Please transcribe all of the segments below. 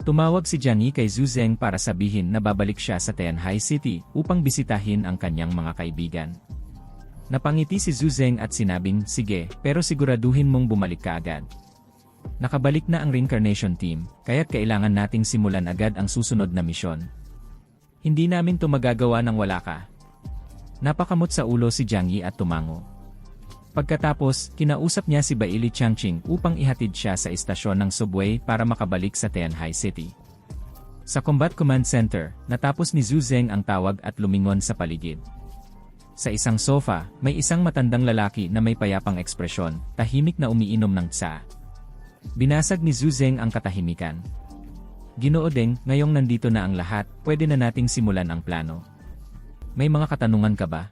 Tumawag si Yi kay Zhu Zeng para sabihin na babalik siya sa Tianhai City upang bisitahin ang kanyang mga kaibigan. Napangiti si Zhu Zeng at sinabing, sige, pero siguraduhin mong bumalik ka agad. Nakabalik na ang reincarnation team, kaya't kailangan nating simulan agad ang susunod na misyon. Hindi namin to magagawa ng wala ka. Napakamot sa ulo si Jiang Yi at tumango. Pagkatapos, kinausap niya si Baili Changqing upang ihatid siya sa istasyon ng subway para makabalik sa Tianhai City. Sa Combat Command Center, natapos ni Zhu Zeng ang tawag at lumingon sa paligid. Sa isang sofa, may isang matandang lalaki na may payapang ekspresyon, tahimik na umiinom ng tsa. Binasag ni Zhu Zeng ang katahimikan. Ginoo Deng, ngayong nandito na ang lahat, pwede na nating simulan ang plano. May mga katanungan ka ba?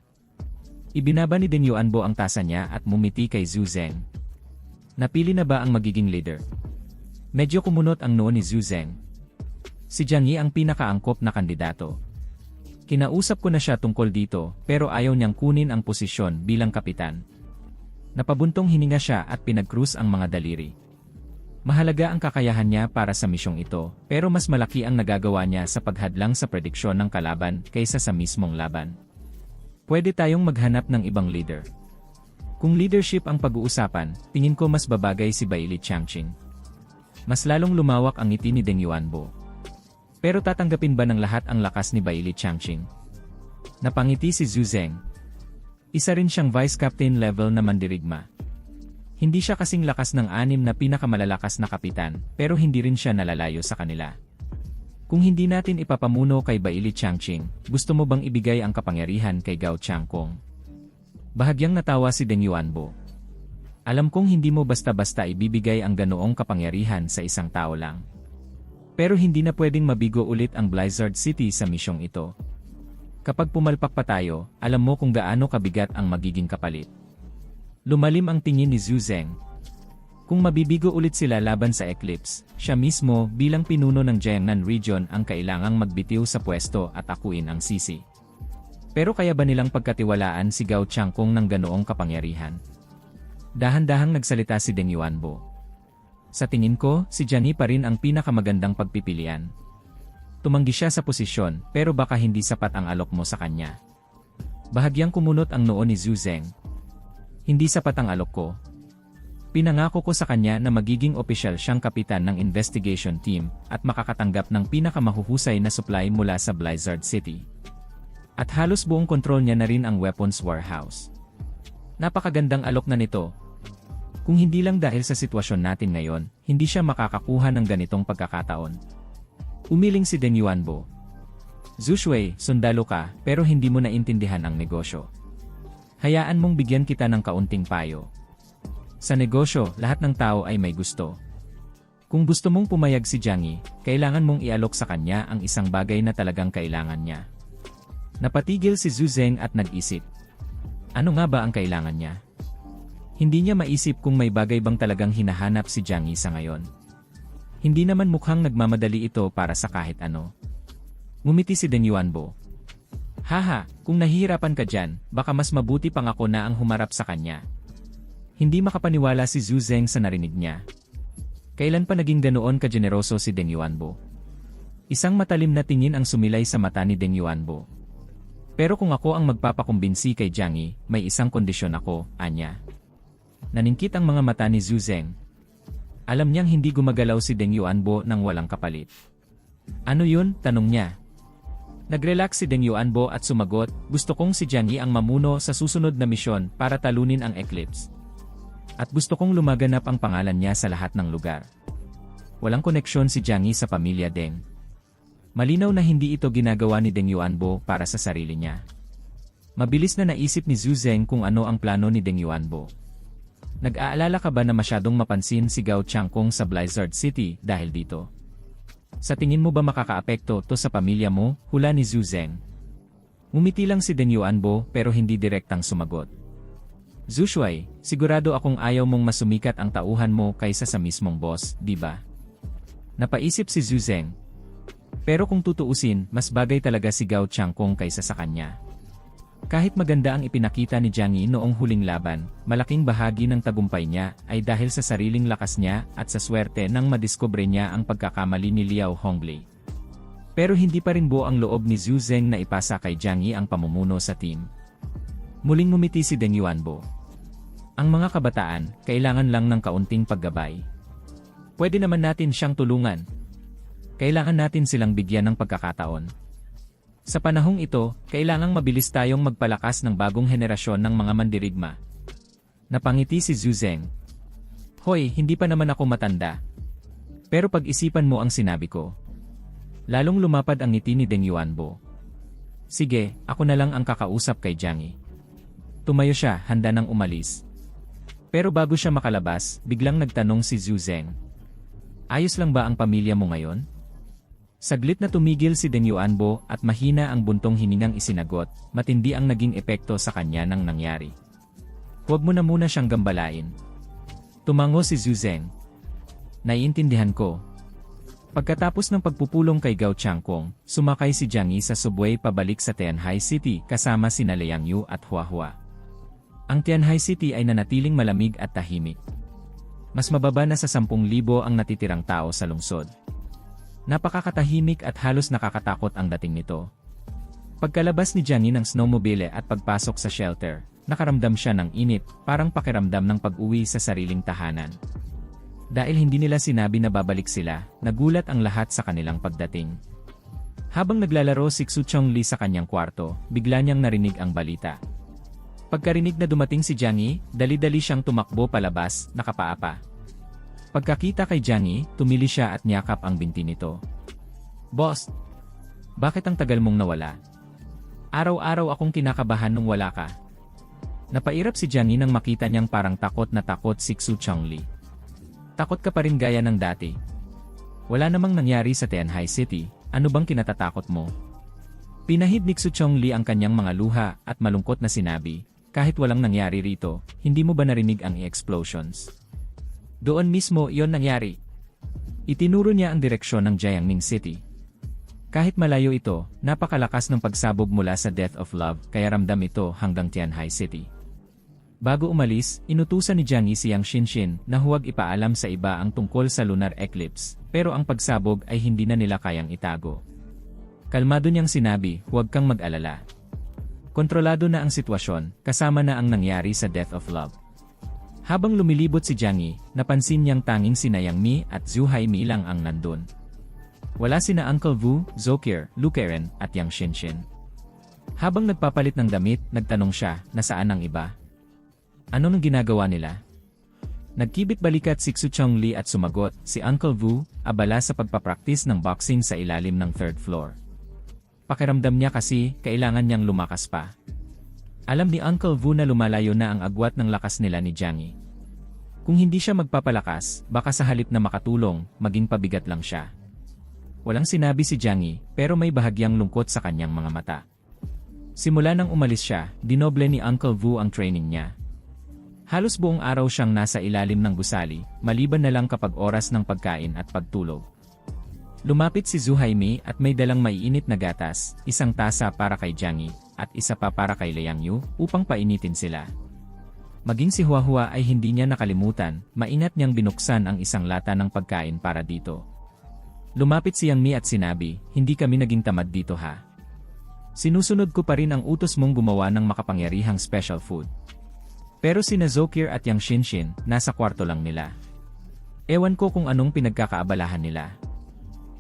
Ibinaba ni Deng Yuanbo ang tasa niya at mumiti kay Zhu Zeng. Napili na ba ang magiging leader? Medyo kumunot ang noo ni Zhu Zeng. Si Jiang Yi ang pinakaangkop na kandidato. Kinausap ko na siya tungkol dito, pero ayaw niyang kunin ang posisyon bilang kapitan. Napabuntong hininga siya at pinag-cruise ang mga daliri. Mahalaga ang kakayahan niya para sa misyong ito, pero mas malaki ang nagagawa niya sa paghadlang sa prediksyon ng kalaban kaysa sa mismong laban. Pwede tayong maghanap ng ibang leader. Kung leadership ang pag-uusapan, tingin ko mas babagay si Baili Changqing. Mas lalong lumawak ang ngiti ni Deng Yuanbo. Pero tatanggapin ba ng lahat ang lakas ni Baili Changqing? Napangiti si Zhu Zeng. Isa rin siyang vice captain level na mandirigma. Hindi siya kasing lakas ng anim na pinakamalalakas na kapitan, pero hindi rin siya nalalayo sa kanila. Kung hindi natin ipapamuno kay Baili Changqing, gusto mo bang ibigay ang kapangyarihan kay Gao Changkong? Bahagyang natawa si Deng Yuanbo. Alam kong hindi mo basta-basta ibibigay ang ganoong kapangyarihan sa isang tao lang. Pero hindi na pwedeng mabigo ulit ang Blizzard City sa misyong ito. Kapag pumalpak pa tayo, alam mo kung gaano kabigat ang magiging kapalit. Lumalim ang tingin ni Zhu Zeng. Kung mabibigo ulit sila laban sa Eclipse, siya mismo bilang pinuno ng Jiangnan region ang kailangang magbitiw sa pwesto at akuin ang sisi. Pero kaya ba nilang pagkatiwalaan si Gao Changkong ng ganoong kapangyarihan? Dahan-dahang nagsalita si Deng Yuanbo. Sa tingin ko, si Yi pa rin ang pinakamagandang pagpipilian. Tumanggi siya sa posisyon, pero baka hindi sapat ang alok mo sa kanya. Bahagyang kumunot ang noo ni Zhu Zeng. Hindi sapat ang alok ko. Pinangako ko sa kanya na magiging opisyal siyang kapitan ng investigation team at makakatanggap ng pinakamahuhusay na supply mula sa Blizzard City. At halos buong kontrol niya na rin ang weapons warehouse. Napakagandang alok na nito. Kung hindi lang dahil sa sitwasyon natin ngayon, hindi siya makakakuha ng ganitong pagkakataon. Umiling si Deng Yuanbo. Zushui, sundalo ka, pero hindi mo naintindihan ang negosyo. Hayaan mong bigyan kita ng kaunting payo. Sa negosyo, lahat ng tao ay may gusto. Kung gusto mong pumayag si Jiang Yi, kailangan mong ialok sa kanya ang isang bagay na talagang kailangan niya. Napatigil si Zhu Zeng at nag-isip. Ano nga ba ang kailangan niya? Hindi niya maisip kung may bagay bang talagang hinahanap si Jiang Yi sa ngayon. Hindi naman mukhang nagmamadali ito para sa kahit ano. Ngumiti si Deng Yuanbo. Haha, kung nahihirapan ka dyan, baka mas mabuti pang ako na ang humarap sa kanya. Hindi makapaniwala si Zhu Zeng sa narinig niya. Kailan pa naging ganoon kageneroso si Deng Yuanbo? Isang matalim na tingin ang sumilay sa mata ni Deng Yuanbo. Pero kung ako ang magpapakumbinsi kay Jiang Yi, may isang kondisyon ako, anya. Naningkit ang mga mata ni Zhu Zeng. Alam niyang hindi gumagalaw si Deng Yuanbo nang walang kapalit. Ano yun? Tanong niya. Nag-relax si Deng Yuanbo at sumagot, gusto kong si Jiang Yi ang mamuno sa susunod na misyon para talunin ang Eclipse. At gusto kong lumaganap ang pangalan niya sa lahat ng lugar. Walang koneksyon si Jiang Yi sa pamilya Deng. Malinaw na hindi ito ginagawa ni Deng Yuanbo para sa sarili niya. Mabilis na naisip ni Zhu Zeng kung ano ang plano ni Deng Yuanbo. Nag-aalala ka ba na masyadong mapansin si Gao Changkong sa Blizzard City dahil dito? Sa tingin mo ba makakaapekto to sa pamilya mo? Hula ni Zhu Zeng. Umiti lang si Deng Yuanbo pero hindi direktang sumagot. Zushuai, sigurado akong ayaw mong masumikat ang tauhan mo kaysa sa mismong boss, di ba? Napaisip si Zhu Zeng. Pero kung tutuusin, mas bagay talaga si Gao Changkong kaysa sa kanya. Kahit maganda ang ipinakita ni Jiang Yi noong huling laban, malaking bahagi ng tagumpay niya ay dahil sa sariling lakas niya at sa swerte nang madiskubre niya ang pagkakamali ni Liao Honglei. Pero hindi pa rin buo ang loob ni Zhu Zeng na ipasa kay Jiang Yi ang pamumuno sa team. Muling ngumiti si Deng Yuanbo. Ang mga kabataan, kailangan lang ng kaunting paggabay. Pwede naman natin siyang tulungan. Kailangan natin silang bigyan ng pagkakataon. Sa panahong ito, kailangang mabilis tayong magpalakas ng bagong henerasyon ng mga mandirigma. Napangiti si Zhu Zeng. Hoy, hindi pa naman ako matanda. Pero pag-isipan mo ang sinabi ko. Lalong lumapad ang ngiti ni Deng Yuanbo. Sige, ako na lang ang kakausap kay Jiang. Tumayo siya, handa nang umalis. Pero bago siya makalabas, biglang nagtanong si Zhu Zeng. Ayos lang ba ang pamilya mo ngayon? Saglit na tumigil si Deng Yuanbo at mahina ang buntong hiningang isinagot, matindi ang naging epekto sa kanya nang nangyari. Huwag mo na muna siyang gambalain. Tumango si Zhu Zeng. Naiintindihan ko. Pagkatapos ng pagpupulong kay Gao Changkong, sumakay si Jiang Yi sa subway pabalik sa Tianhai City kasama sina Liang Yu at Hua Hua. Ang Tianhai City ay nanatiling malamig at tahimik. Mas mababa na sa 10,000 ang natitirang tao sa lungsod. Napakakatahimik at halos nakakatakot ang dating nito. Pagkalabas ni Johnny ng snowmobile at pagpasok sa shelter, nakaramdam siya ng init, parang pakiramdam ng pag-uwi sa sariling tahanan. Dahil hindi nila sinabi na babalik sila, nagulat ang lahat sa kanilang pagdating. Habang naglalaro si Xu Chongli sa kanyang kwarto, bigla niyang narinig ang balita. Pagkarinig na dumating si Yi, dali-dali siyang tumakbo palabas, nakapaapa. Pagkakita kay Yi, tumili siya at niyakap ang binti nito. Boss! Bakit ang tagal mong nawala? Araw-araw akong kinakabahan nung wala ka. Napairap si Yi nang makita niyang parang takot na takot si Xu Chongli. Takot ka pa rin gaya ng dati. Wala namang nangyari sa Tianhai City, ano bang kinatatakot mo? Pinahid ni Xu Chongli ang kanyang mga luha at malungkot na sinabi, kahit walang nangyari rito, hindi mo ba narinig ang explosions? Doon mismo iyon nangyari. Itinuro niya ang direksyon ng Jiangning City. Kahit malayo ito, napakalakas ng pagsabog mula sa Death of Love kaya ramdam ito hanggang Tianhai City. Bago umalis, inutusan ni Jiang Yi si Yang Xinshin na huwag ipaalam sa iba ang tungkol sa lunar eclipse, pero ang pagsabog ay hindi na nila kayang itago. Kalmado niyang sinabi, huwag kang mag-alala. Kontrolado na ang sitwasyon, kasama na ang nangyari sa Death of Love. Habang lumilibot si Jiang Yi, napansin niyang tanging sina Yang Mi at Zhu Haimi lang ang nandun. Wala sina Uncle Vu, Zokir, Lukeren, at Yang Shinshin. Habang nagpapalit ng damit, nagtanong siya, nasaan ang iba? Ano nang ginagawa nila? Nagkibit balikat si Xu Chongli at sumagot, si Uncle Vu, abala sa pagpapraktis ng boxing sa ilalim ng third floor. Pakiramdam niya kasi, kailangan niyang lumakas pa. Alam ni Uncle Vu na lumalayo na ang agwat ng lakas nila ni Jiang Yi. Kung hindi siya magpapalakas, baka sa halip na makatulong, maging pabigat lang siya. Walang sinabi si Jiang Yi, pero may bahagyang lungkot sa kanyang mga mata. Simula nang umalis siya, dinoble ni Uncle Vu ang training niya. Halos buong araw siyang nasa ilalim ng gusali, maliban na lang kapag oras ng pagkain at pagtulog. Lumapit si Zuhaimi at may dalang maiinit na gatas, isang tasa para kay Jiang Yi, at isa pa para kay Liang Yu upang painitin sila. Maging si Huahua ay hindi niya nakalimutan, mainat niyang binuksan ang isang lata ng pagkain para dito. Lumapit si Yang Mi at sinabi, hindi kami naging tamad dito ha. Sinusunod ko pa rin ang utos mong gumawa ng makapangyarihang special food. Pero si Zokir at Yang Shinshin, nasa kwarto lang nila. Ewan ko kung anong pinagkakaabalahan nila.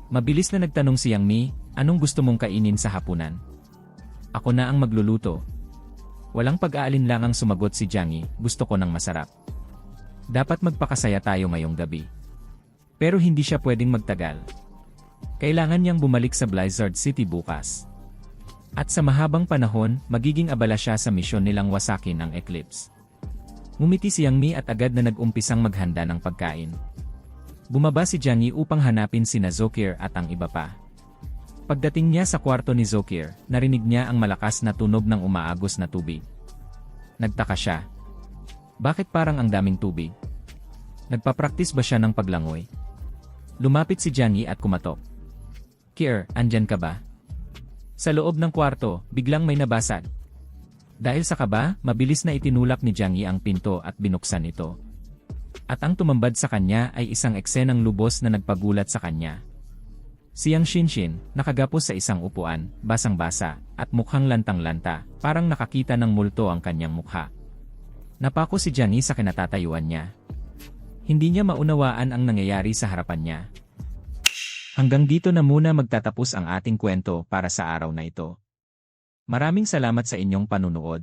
Mabilis na nagtanong si Yang Mi, anong gusto mong kainin sa hapunan? Ako na ang magluluto. Walang pag-aalinlangang sumagot si Jiang Yi, gusto ko ng masarap. Dapat magpakasaya tayo ngayong gabi. Pero hindi siya pwedeng magtagal. Kailangan niyang bumalik sa Blizzard City bukas. At sa mahabang panahon, magiging abala siya sa misyon nilang wasakin ang Eclipse. Ngumiti si Yang Mi at agad na nag-umpisang maghanda ng pagkain. Bumaba si Yi upang hanapin si Zokir at ang iba pa. Pagdating niya sa kwarto ni Zokir, narinig niya ang malakas na tunog ng umaagos na tubig. Nagtaka siya. Bakit parang ang daming tubig? Nagpapraktis ba siya ng paglangoy? Lumapit si Yi at kumatok. Kier, andyan ka ba? Sa loob ng kwarto, biglang may nabasag. Dahil sa kaba, mabilis na itinulak ni Jiang Yi ang pinto at binuksan ito. At ang tumambad sa kanya ay isang eksenang lubos na nagpagulat sa kanya. Siyang Shinshin, nakagapos sa isang upuan, basang-basa, at mukhang lantang-lanta, parang nakakita ng multo ang kanyang mukha. Napako si Yi sa kinatatayuan niya. Hindi niya maunawaan ang nangyayari sa harapan niya. Hanggang dito na muna magtatapos ang ating kwento para sa araw na ito. Maraming salamat sa inyong panunood.